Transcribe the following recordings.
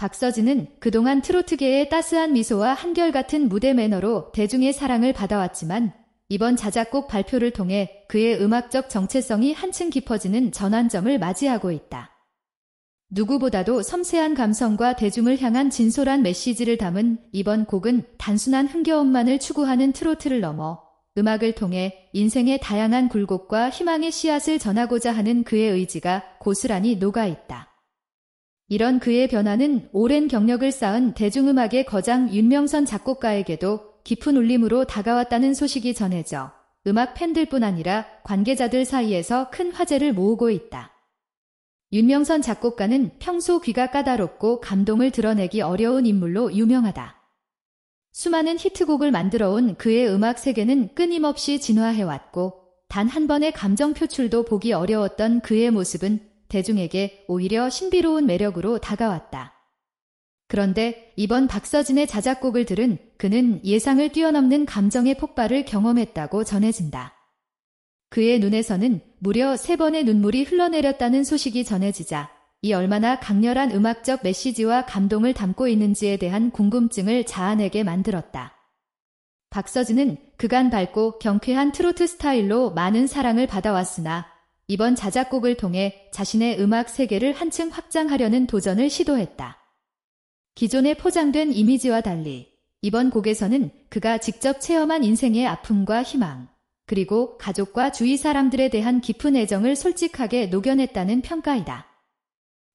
박서진은 그동안 트로트계의 따스한 미소와 한결같은 무대 매너로 대중의 사랑을 받아왔지만 이번 자작곡 발표를 통해 그의 음악적 정체성이 한층 깊어지는 전환점을 맞이하고 있다. 누구보다도 섬세한 감성과 대중을 향한 진솔한 메시지를 담은 이번 곡은 단순한 흥겨움만을 추구하는 트로트를 넘어 음악을 통해 인생의 다양한 굴곡과 희망의 씨앗을 전하고자 하는 그의 의지가 고스란히 녹아 있다. 이런 그의 변화는 오랜 경력을 쌓은 대중음악의 거장 윤명선 작곡가에게도 깊은 울림으로 다가왔다는 소식이 전해져 음악 팬들뿐 아니라 관계자들 사이에서 큰 화제를 모으고 있다. 윤명선 작곡가는 평소 귀가 까다롭고 감동을 드러내기 어려운 인물로 유명하다. 수많은 히트곡을 만들어 온 그의 음악 세계는 끊임없이 진화해왔고 단 한 번의 감정 표출도 보기 어려웠던 그의 모습은 대중에게 오히려 신비로운 매력으로 다가왔다. 그런데 이번 박서진의 자작곡을 들은 그는 예상을 뛰어넘는 감정의 폭발을 경험했다고 전해진다. 그의 눈에서는 무려 세 번의 눈물이 흘러내렸다는 소식이 전해지자 이 얼마나 강렬한 음악적 메시지와 감동을 담고 있는지에 대한 궁금증을 자아내게 만들었다. 박서진은 그간 밝고 경쾌한 트로트 스타일로 많은 사랑을 받아왔으나 이번 자작곡을 통해 자신의 음악 세계를 한층 확장하려는 도전을 시도했다. 기존에 포장된 이미지와 달리 이번 곡에서는 그가 직접 체험한 인생의 아픔과 희망, 그리고 가족과 주위 사람들에 대한 깊은 애정을 솔직하게 녹여냈다는 평가이다.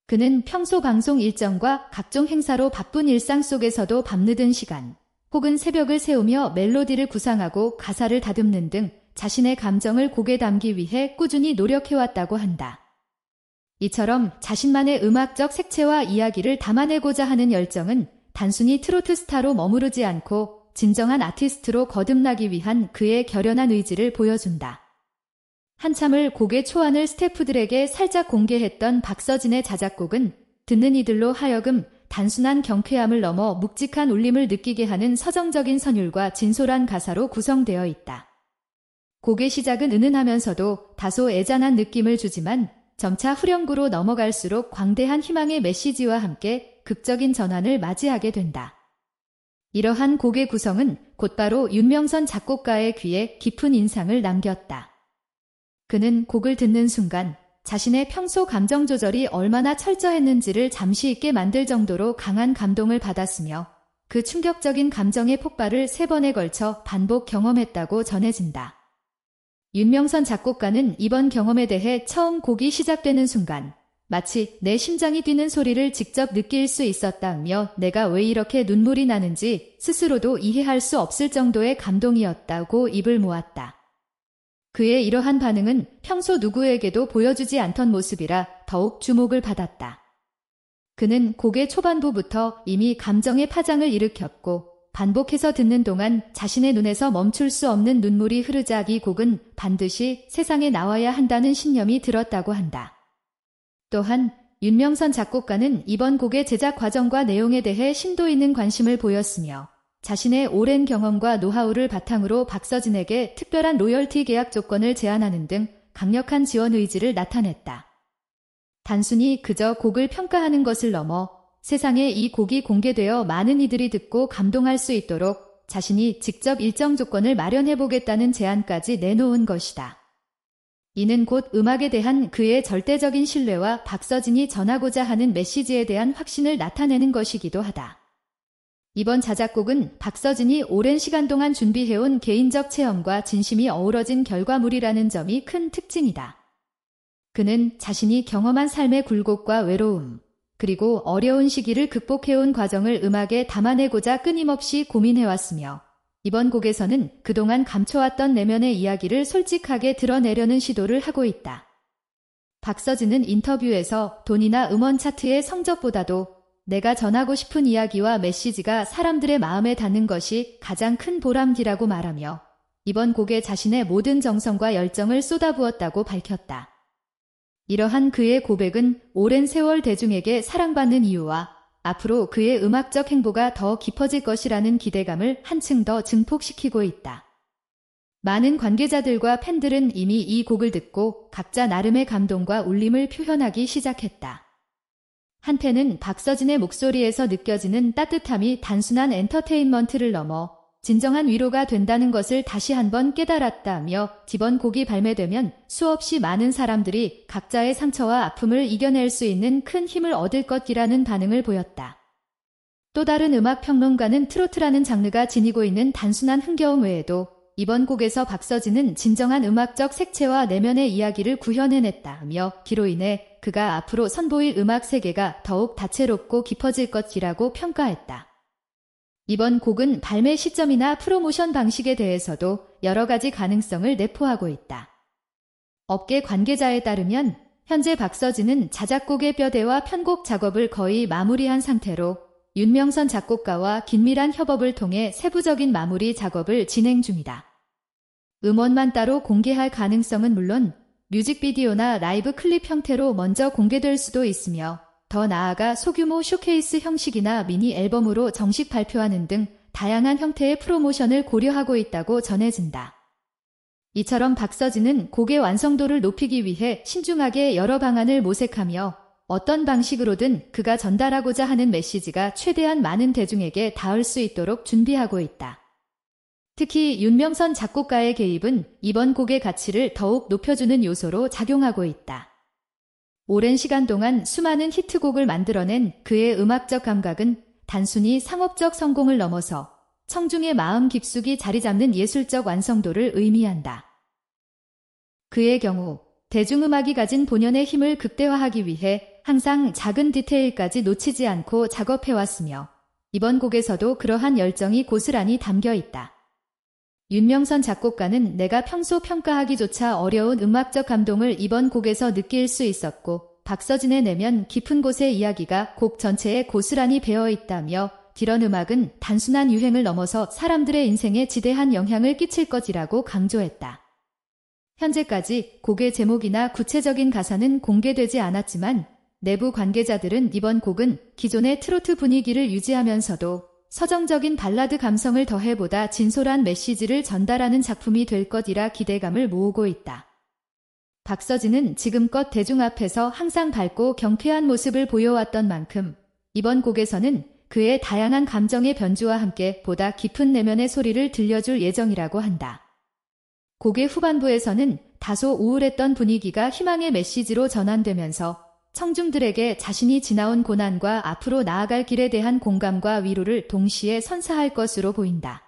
그는 평소 방송 일정과 각종 행사로 바쁜 일상 속에서도 밤늦은 시간, 혹은 새벽을 세우며 멜로디를 구상하고 가사를 다듬는 등 자신의 감정을 곡에 담기 위해 꾸준히 노력해왔다고 한다. 이처럼 자신만의 음악적 색채와 이야기를 담아내고자 하는 열정은 단순히 트로트 스타로 머무르지 않고 진정한 아티스트로 거듭나기 위한 그의 결연한 의지를 보여준다. 한참을 곡의 초안을 스태프들에게 살짝 공개했던 박서진의 자작곡은 듣는 이들로 하여금 단순한 경쾌함을 넘어 묵직한 울림을 느끼게 하는 서정적인 선율과 진솔한 가사로 구성되어 있다. 곡의 시작은 은은하면서도 다소 애잔한 느낌을 주지만 점차 후렴구로 넘어갈수록 광대한 희망의 메시지와 함께 극적인 전환을 맞이하게 된다. 이러한 곡의 구성은 곧바로 윤명선 작곡가의 귀에 깊은 인상을 남겼다. 그는 곡을 듣는 순간 자신의 평소 감정 조절이 얼마나 철저했는지를 잠시 잊게 만들 정도로 강한 감동을 받았으며 그 충격적인 감정의 폭발을 세 번에 걸쳐 반복 경험했다고 전해진다. 윤명선 작곡가는 이번 경험에 대해 처음 곡이 시작되는 순간 마치 내 심장이 뛰는 소리를 직접 느낄 수 있었다며 내가 왜 이렇게 눈물이 나는지 스스로도 이해할 수 없을 정도의 감동이었다고 입을 모았다. 그의 이러한 반응은 평소 누구에게도 보여주지 않던 모습이라 더욱 주목을 받았다. 그는 곡의 초반부부터 이미 감정의 파장을 일으켰고 반복해서 듣는 동안 자신의 눈에서 멈출 수 없는 눈물이 흐르자 이 곡은 반드시 세상에 나와야 한다는 신념이 들었다고 한다. 또한 윤명선 작곡가는 이번 곡의 제작 과정과 내용에 대해 심도 있는 관심을 보였으며 자신의 오랜 경험과 노하우를 바탕으로 박서진에게 특별한 로열티 계약 조건을 제안하는 등 강력한 지원 의지를 나타냈다. 단순히 그저 곡을 평가하는 것을 넘어 세상에 이 곡이 공개되어 많은 이들이 듣고 감동할 수 있도록 자신이 직접 일정 조건을 마련해 보겠다는 제안까지 내놓은 것이다. 이는 곧 음악에 대한 그의 절대적인 신뢰와 박서진이 전하고자 하는 메시지에 대한 확신을 나타내는 것이기도 하다. 이번 자작곡은 박서진이 오랜 시간 동안 준비해온 개인적 체험과 진심이 어우러진 결과물이라는 점이 큰 특징이다. 그는 자신이 경험한 삶의 굴곡과 외로움, 그리고 어려운 시기를 극복해온 과정을 음악에 담아내고자 끊임없이 고민해왔으며 이번 곡에서는 그동안 감춰왔던 내면의 이야기를 솔직하게 드러내려는 시도를 하고 있다. 박서진은 인터뷰에서 돈이나 음원 차트의 성적보다도 내가 전하고 싶은 이야기와 메시지가 사람들의 마음에 닿는 것이 가장 큰 보람디라고 말하며 이번 곡에 자신의 모든 정성과 열정을 쏟아부었다고 밝혔다. 이러한 그의 고백은 오랜 세월 대중에게 사랑받는 이유와 앞으로 그의 음악적 행보가 더 깊어질 것이라는 기대감을 한층 더 증폭시키고 있다. 많은 관계자들과 팬들은 이미 이 곡을 듣고 각자 나름의 감동과 울림을 표현하기 시작했다. 한편은 박서진의 목소리에서 느껴지는 따뜻함이 단순한 엔터테인먼트를 넘어 진정한 위로가 된다는 것을 다시 한번 깨달았다며 이번 곡이 발매되면 수없이 많은 사람들이 각자의 상처와 아픔을 이겨낼 수 있는 큰 힘을 얻을 것이라는 반응을 보였다. 또 다른 음악 평론가는 트로트라는 장르가 지니고 있는 단순한 흥겨움 외에도 이번 곡에서 박서진은 진정한 음악적 색채와 내면의 이야기를 구현해냈다며 기로 인해 그가 앞으로 선보일 음악 세계가 더욱 다채롭고 깊어질 것이라고 평가했다. 이번 곡은 발매 시점이나 프로모션 방식에 대해서도 여러 가지 가능성을 내포하고 있다. 업계 관계자에 따르면 현재 박서진은 자작곡의 뼈대와 편곡 작업을 거의 마무리한 상태로 윤명선 작곡가와 긴밀한 협업을 통해 세부적인 마무리 작업을 진행 중이다. 음원만 따로 공개할 가능성은 물론 뮤직비디오나 라이브 클립 형태로 먼저 공개될 수도 있으며 더 나아가 소규모 쇼케이스 형식이나 미니 앨범으로 정식 발표하는 등 다양한 형태의 프로모션을 고려하고 있다고 전해진다. 이처럼 박서진은 곡의 완성도를 높이기 위해 신중하게 여러 방안을 모색하며 어떤 방식으로든 그가 전달하고자 하는 메시지가 최대한 많은 대중에게 닿을 수 있도록 준비하고 있다. 특히 윤명선 작곡가의 개입은 이번 곡의 가치를 더욱 높여주는 요소로 작용하고 있다. 오랜 시간 동안 수많은 히트곡을 만들어낸 그의 음악적 감각은 단순히 상업적 성공을 넘어서 청중의 마음 깊숙이 자리 잡는 예술적 완성도를 의미한다. 그의 경우 대중음악이 가진 본연의 힘을 극대화하기 위해 항상 작은 디테일까지 놓치지 않고 작업해왔으며 이번 곡에서도 그러한 열정이 고스란히 담겨 있다. 윤명선 작곡가는 내가 평소 평가하기조차 어려운 음악적 감동을 이번 곡에서 느낄 수 있었고 박서진의 내면 깊은 곳의 이야기가 곡 전체에 고스란히 배어 있다며 이런 음악은 단순한 유행을 넘어서 사람들의 인생에 지대한 영향을 끼칠 것이라고 강조했다. 현재까지 곡의 제목이나 구체적인 가사는 공개되지 않았지만 내부 관계자들은 이번 곡은 기존의 트로트 분위기를 유지하면서도 서정적인 발라드 감성을 더해보다 진솔한 메시지를 전달하는 작품이 될 것이라 기대감을 모으고 있다. 박서진은 지금껏 대중 앞에서 항상 밝고 경쾌한 모습을 보여왔던 만큼 이번 곡에서는 그의 다양한 감정의 변주와 함께 보다 깊은 내면의 소리를 들려줄 예정이라고 한다. 곡의 후반부에서는 다소 우울했던 분위기가 희망의 메시지로 전환되면서 청중들에게 자신이 지나온 고난과 앞으로 나아갈 길에 대한 공감과 위로를 동시에 선사할 것으로 보인다.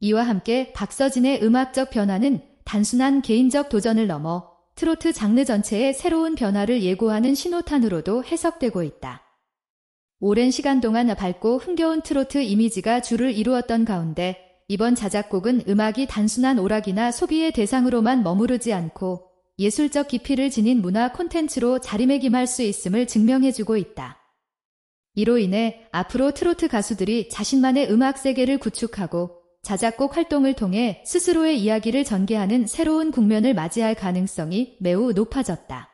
이와 함께 박서진의 음악적 변화는 단순한 개인적 도전을 넘어 트로트 장르 전체의 새로운 변화를 예고하는 신호탄으로도 해석되고 있다. 오랜 시간 동안 밝고 흥겨운 트로트 이미지가 주를 이루었던 가운데 이번 자작곡은 음악이 단순한 오락이나 소비의 대상으로만 머무르지 않고 예술적 깊이를 지닌 문화 콘텐츠로 자리매김할 수 있음을 증명해주고 있다. 이로 인해 앞으로 트로트 가수들이 자신만의 음악 세계를 구축하고 자작곡 활동을 통해 스스로의 이야기를 전개하는 새로운 국면을 맞이할 가능성이 매우 높아졌다.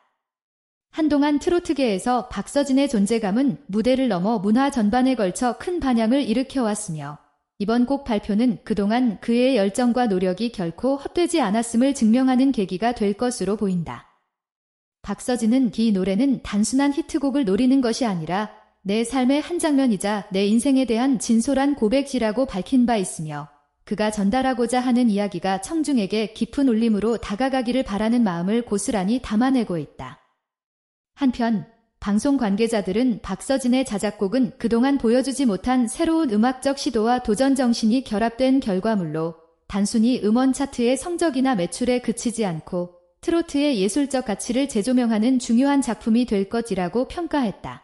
한동안 트로트계에서 박서진의 존재감은 무대를 넘어 문화 전반에 걸쳐 큰 반향을 일으켜왔으며 이번 곡 발표는 그동안 그의 열정과 노력이 결코 헛되지 않았음을 증명하는 계기가 될 것으로 보인다. 박서진은 이 노래는 단순한 히트곡을 노리는 것이 아니라 내 삶의 한 장면이자 내 인생에 대한 진솔한 고백이라고 밝힌 바 있으며 그가 전달하고자 하는 이야기가 청중에게 깊은 울림으로 다가가기를 바라는 마음을 고스란히 담아내고 있다. 한편 방송 관계자들은 박서진의 자작곡은 그동안 보여주지 못한 새로운 음악적 시도와 도전 정신이 결합된 결과물로 단순히 음원 차트의 성적이나 매출에 그치지 않고 트로트의 예술적 가치를 재조명하는 중요한 작품이 될 것이라고 평가했다.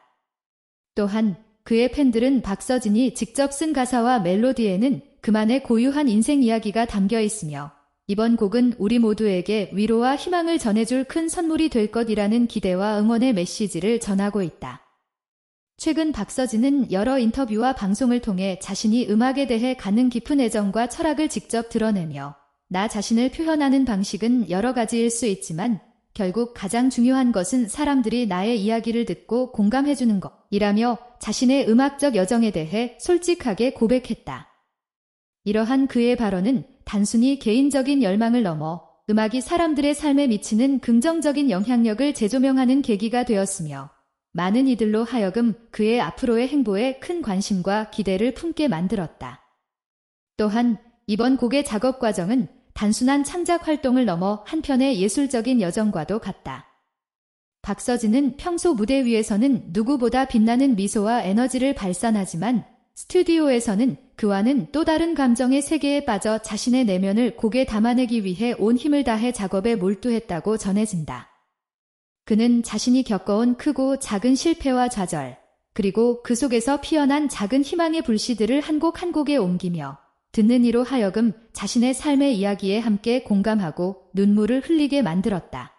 또한 그의 팬들은 박서진이 직접 쓴 가사와 멜로디에는 그만의 고유한 인생 이야기가 담겨 있으며 이번 곡은 우리 모두에게 위로와 희망을 전해줄 큰 선물이 될 것이라는 기대와 응원의 메시지를 전하고 있다. 최근 박서진은 여러 인터뷰와 방송을 통해 자신이 음악에 대해 가는 깊은 애정과 철학을 직접 드러내며 나 자신을 표현하는 방식은 여러 가지일 수 있지만 결국 가장 중요한 것은 사람들이 나의 이야기를 듣고 공감해주는 것이라며 자신의 음악적 여정에 대해 솔직하게 고백했다. 이러한 그의 발언은 단순히 개인적인 열망을 넘어 음악이 사람들의 삶에 미치는 긍정적인 영향력을 재조명하는 계기가 되었으며 많은 이들로 하여금 그의 앞으로의 행보에 큰 관심과 기대를 품게 만들었다. 또한 이번 곡의 작업 과정은 단순한 창작 활동을 넘어 한편의 예술적인 여정과도 같다. 박서진은 평소 무대 위에서는 누구보다 빛나는 미소와 에너지를 발산하지만 스튜디오에서는 그와는 또 다른 감정의 세계에 빠져 자신의 내면을 곡에 담아내기 위해 온 힘을 다해 작업에 몰두했다고 전해진다. 그는 자신이 겪어온 크고 작은 실패와 좌절, 그리고 그 속에서 피어난 작은 희망의 불씨들을 한 곡 한 곡에 옮기며 듣는 이로 하여금 자신의 삶의 이야기에 함께 공감하고 눈물을 흘리게 만들었다.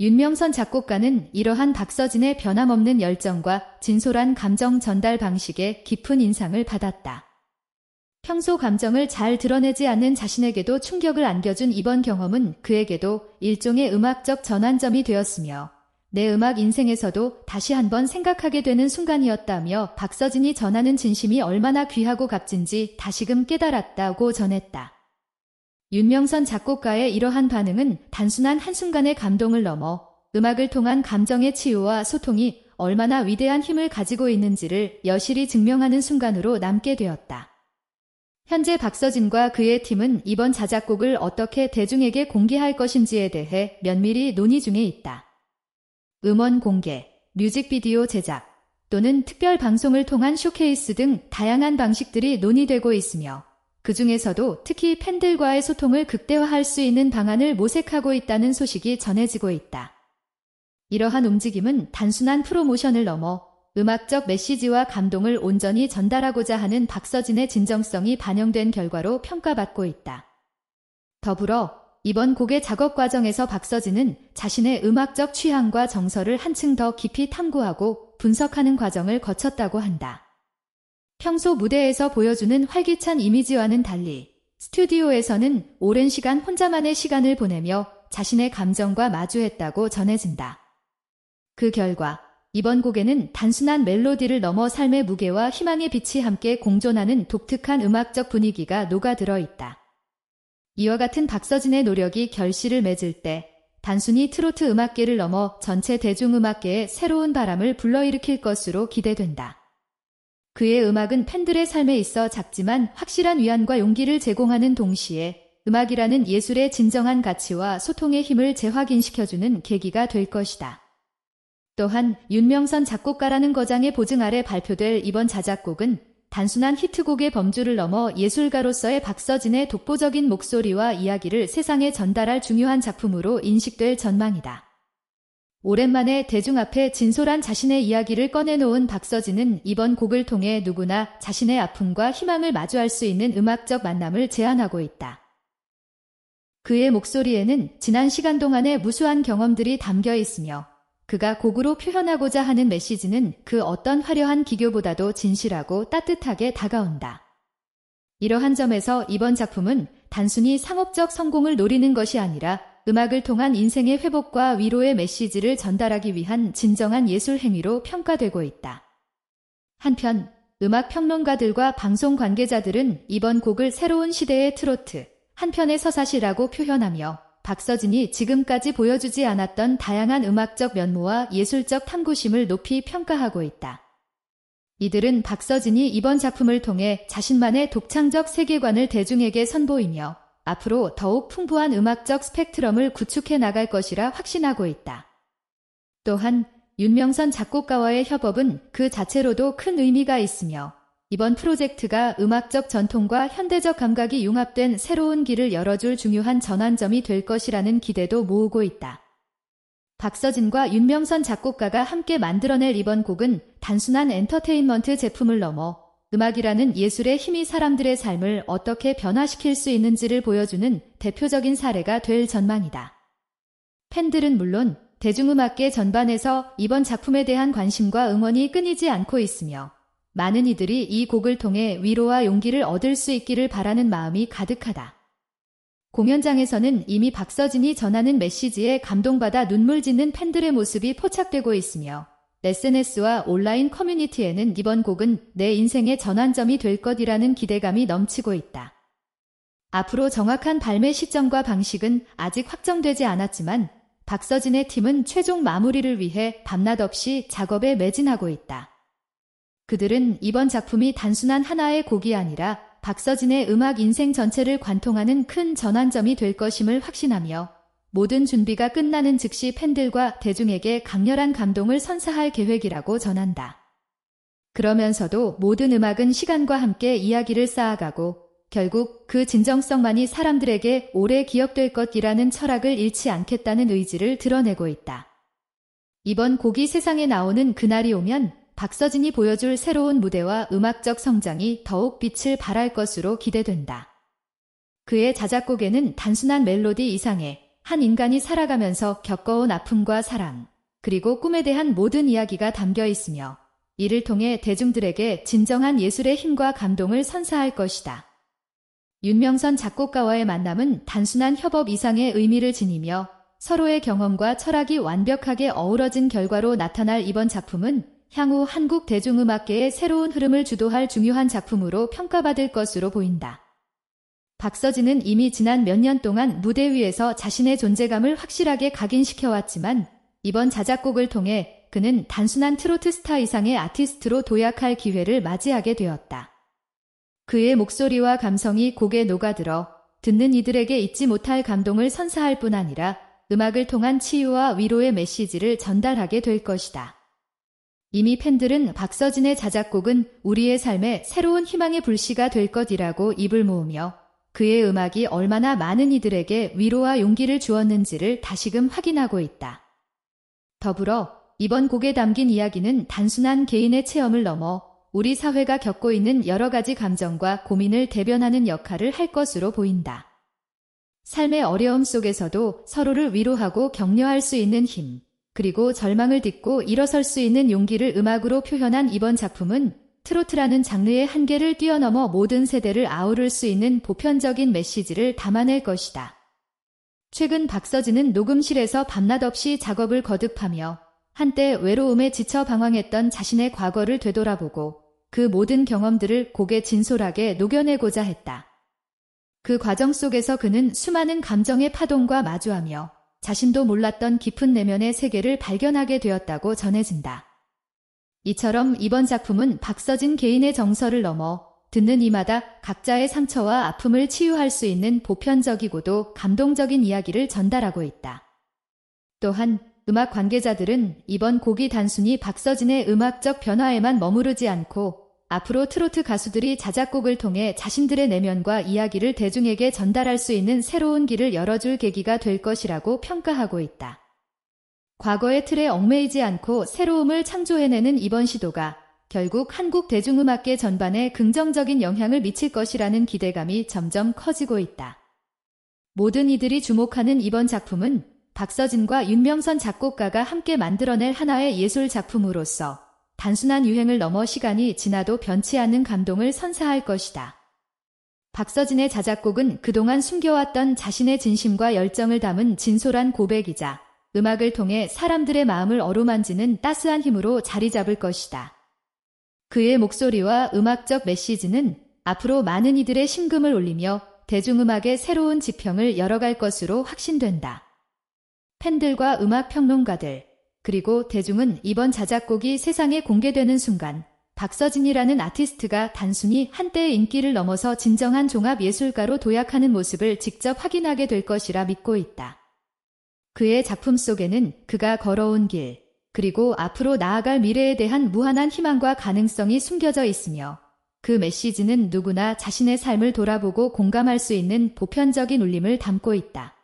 윤명선 작곡가는 이러한 박서진의 변함없는 열정과 진솔한 감정 전달 방식에 깊은 인상을 받았다. 평소 감정을 잘 드러내지 않는 자신에게도 충격을 안겨준 이번 경험은 그에게도 일종의 음악적 전환점이 되었으며 내 음악 인생에서도 다시 한번 생각하게 되는 순간이었다며 박서진이 전하는 진심이 얼마나 귀하고 값진지 다시금 깨달았다고 전했다. 윤명선 작곡가의 이러한 반응은 단순한 한순간의 감동을 넘어 음악을 통한 감정의 치유와 소통이 얼마나 위대한 힘을 가지고 있는지를 여실히 증명하는 순간으로 남게 되었다. 현재 박서진과 그의 팀은 이번 자작곡을 어떻게 대중에게 공개할 것인지에 대해 면밀히 논의 중에 있다. 음원 공개, 뮤직비디오 제작, 또는 특별 방송을 통한 쇼케이스 등 다양한 방식들이 논의되고 있으며 그 중에서도 특히 팬들과의 소통을 극대화할 수 있는 방안을 모색하고 있다는 소식이 전해지고 있다. 이러한 움직임은 단순한 프로모션을 넘어 음악적 메시지와 감동을 온전히 전달하고자 하는 박서진의 진정성이 반영된 결과로 평가받고 있다. 더불어 이번 곡의 작업 과정에서 박서진은 자신의 음악적 취향과 정서를 한층 더 깊이 탐구하고 분석하는 과정을 거쳤다고 한다. 평소 무대에서 보여주는 활기찬 이미지와는 달리 스튜디오에서는 오랜 시간 혼자만의 시간을 보내며 자신의 감정과 마주했다고 전해진다. 그 결과 이번 곡에는 단순한 멜로디를 넘어 삶의 무게와 희망의 빛이 함께 공존하는 독특한 음악적 분위기가 녹아들어 있다. 이와 같은 박서진의 노력이 결실을 맺을 때 단순히 트로트 음악계를 넘어 전체 대중음악계에 새로운 바람을 불러일으킬 것으로 기대된다. 그의 음악은 팬들의 삶에 있어 작지만 확실한 위안과 용기를 제공하는 동시에 음악이라는 예술의 진정한 가치와 소통의 힘을 재확인시켜주는 계기가 될 것이다. 또한 윤명선 작곡가라는 거장의 보증 아래 발표될 이번 자작곡은 단순한 히트곡의 범주를 넘어 예술가로서의 박서진의 독보적인 목소리와 이야기를 세상에 전달할 중요한 작품으로 인식될 전망이다. 오랜만에 대중 앞에 진솔한 자신의 이야기를 꺼내놓은 박서진은 이번 곡을 통해 누구나 자신의 아픔과 희망을 마주할 수 있는 음악적 만남을 제안하고 있다. 그의 목소리에는 지난 시간 동안의 무수한 경험들이 담겨 있으며 그가 곡으로 표현하고자 하는 메시지는 그 어떤 화려한 기교보다도 진실하고 따뜻하게 다가온다. 이러한 점에서 이번 작품은 단순히 상업적 성공을 노리는 것이 아니라 음악을 통한 인생의 회복과 위로의 메시지를 전달하기 위한 진정한 예술 행위로 평가되고 있다. 한편 음악 평론가들과 방송 관계자들은 이번 곡을 새로운 시대의 트로트, 한편의 서사시라고 표현하며 박서진이 지금까지 보여주지 않았던 다양한 음악적 면모와 예술적 탐구심을 높이 평가하고 있다. 이들은 박서진이 이번 작품을 통해 자신만의 독창적 세계관을 대중에게 선보이며 앞으로 더욱 풍부한 음악적 스펙트럼을 구축해 나갈 것이라 확신하고 있다. 또한 윤명선 작곡가와의 협업은 그 자체로도 큰 의미가 있으며 이번 프로젝트가 음악적 전통과 현대적 감각이 융합된 새로운 길을 열어줄 중요한 전환점이 될 것이라는 기대도 모으고 있다. 박서진과 윤명선 작곡가가 함께 만들어낼 이번 곡은 단순한 엔터테인먼트 제품을 넘어 음악이라는 예술의 힘이 사람들의 삶을 어떻게 변화시킬 수 있는지를 보여주는 대표적인 사례가 될 전망이다. 팬들은 물론 대중음악계 전반에서 이번 작품에 대한 관심과 응원이 끊이지 않고 있으며 많은 이들이 이 곡을 통해 위로와 용기를 얻을 수 있기를 바라는 마음이 가득하다. 공연장에서는 이미 박서진이 전하는 메시지에 감동받아 눈물 짓는 팬들의 모습이 포착되고 있으며 SNS와 온라인 커뮤니티에는 이번 곡은 내 인생의 전환점이 될 것이라는 기대감이 넘치고 있다. 앞으로 정확한 발매 시점과 방식은 아직 확정되지 않았지만 박서진의 팀은 최종 마무리를 위해 밤낮 없이 작업에 매진하고 있다. 그들은 이번 작품이 단순한 하나의 곡이 아니라 박서진의 음악 인생 전체를 관통하는 큰 전환점이 될 것임을 확신하며 모든 준비가 끝나는 즉시 팬들과 대중에게 강렬한 감동을 선사할 계획이라고 전한다. 그러면서도 모든 음악은 시간과 함께 이야기를 쌓아가고 결국 그 진정성만이 사람들에게 오래 기억될 것이라는 철학을 잃지 않겠다는 의지를 드러내고 있다. 이번 곡이 세상에 나오는 그날이 오면 박서진이 보여줄 새로운 무대와 음악적 성장이 더욱 빛을 발할 것으로 기대된다. 그의 자작곡에는 단순한 멜로디 이상의 한 인간이 살아가면서 겪어온 아픔과 사랑, 그리고 꿈에 대한 모든 이야기가 담겨 있으며 이를 통해 대중들에게 진정한 예술의 힘과 감동을 선사할 것이다. 윤명선 작곡가와의 만남은 단순한 협업 이상의 의미를 지니며 서로의 경험과 철학이 완벽하게 어우러진 결과로 나타날 이번 작품은 향후 한국 대중음악계의 새로운 흐름을 주도할 중요한 작품으로 평가받을 것으로 보인다. 박서진은 이미 지난 몇 년 동안 무대 위에서 자신의 존재감을 확실하게 각인시켜왔지만 이번 자작곡을 통해 그는 단순한 트로트 스타 이상의 아티스트로 도약할 기회를 맞이하게 되었다. 그의 목소리와 감성이 곡에 녹아들어 듣는 이들에게 잊지 못할 감동을 선사할 뿐 아니라 음악을 통한 치유와 위로의 메시지를 전달하게 될 것이다. 이미 팬들은 박서진의 자작곡은 우리의 삶에 새로운 희망의 불씨가 될 것이라고 입을 모으며 그의 음악이 얼마나 많은 이들에게 위로와 용기를 주었는지를 다시금 확인하고 있다. 더불어 이번 곡에 담긴 이야기는 단순한 개인의 체험을 넘어 우리 사회가 겪고 있는 여러 가지 감정과 고민을 대변하는 역할을 할 것으로 보인다. 삶의 어려움 속에서도 서로를 위로하고 격려할 수 있는 힘, 그리고 절망을 딛고 일어설 수 있는 용기를 음악으로 표현한 이번 작품은 트로트라는 장르의 한계를 뛰어넘어 모든 세대를 아우를 수 있는 보편적인 메시지를 담아낼 것이다. 최근 박서진은 녹음실에서 밤낮 없이 작업을 거듭하며 한때 외로움에 지쳐 방황했던 자신의 과거를 되돌아보고 그 모든 경험들을 곡에 진솔하게 녹여내고자 했다. 그 과정 속에서 그는 수많은 감정의 파동과 마주하며 자신도 몰랐던 깊은 내면의 세계를 발견하게 되었다고 전해진다. 이처럼 이번 작품은 박서진 개인의 정서를 넘어 듣는 이마다 각자의 상처와 아픔을 치유할 수 있는 보편적이고도 감동적인 이야기를 전달하고 있다. 또한 음악 관계자들은 이번 곡이 단순히 박서진의 음악적 변화에만 머무르지 않고 앞으로 트로트 가수들이 자작곡을 통해 자신들의 내면과 이야기를 대중에게 전달할 수 있는 새로운 길을 열어줄 계기가 될 것이라고 평가하고 있다. 과거의 틀에 얽매이지 않고 새로움을 창조해내는 이번 시도가 결국 한국 대중음악계 전반에 긍정적인 영향을 미칠 것이라는 기대감이 점점 커지고 있다. 모든 이들이 주목하는 이번 작품은 박서진과 윤명선 작곡가가 함께 만들어낼 하나의 예술 작품으로서 단순한 유행을 넘어 시간이 지나도 변치 않는 감동을 선사할 것이다. 박서진의 자작곡은 그동안 숨겨왔던 자신의 진심과 열정을 담은 진솔한 고백이자 음악을 통해 사람들의 마음을 어루만지는 따스한 힘으로 자리 잡을 것이다. 그의 목소리와 음악적 메시지는 앞으로 많은 이들의 심금을 울리며 대중음악의 새로운 지평을 열어갈 것으로 확신된다. 팬들과 음악 평론가들, 그리고 대중은 이번 자작곡이 세상에 공개되는 순간 박서진이라는 아티스트가 단순히 한때의 인기를 넘어서 진정한 종합 예술가로 도약하는 모습을 직접 확인하게 될 것이라 믿고 있다. 그의 작품 속에는 그가 걸어온 길, 그리고 앞으로 나아갈 미래에 대한 무한한 희망과 가능성이 숨겨져 있으며 그 메시지는 누구나 자신의 삶을 돌아보고 공감할 수 있는 보편적인 울림을 담고 있다.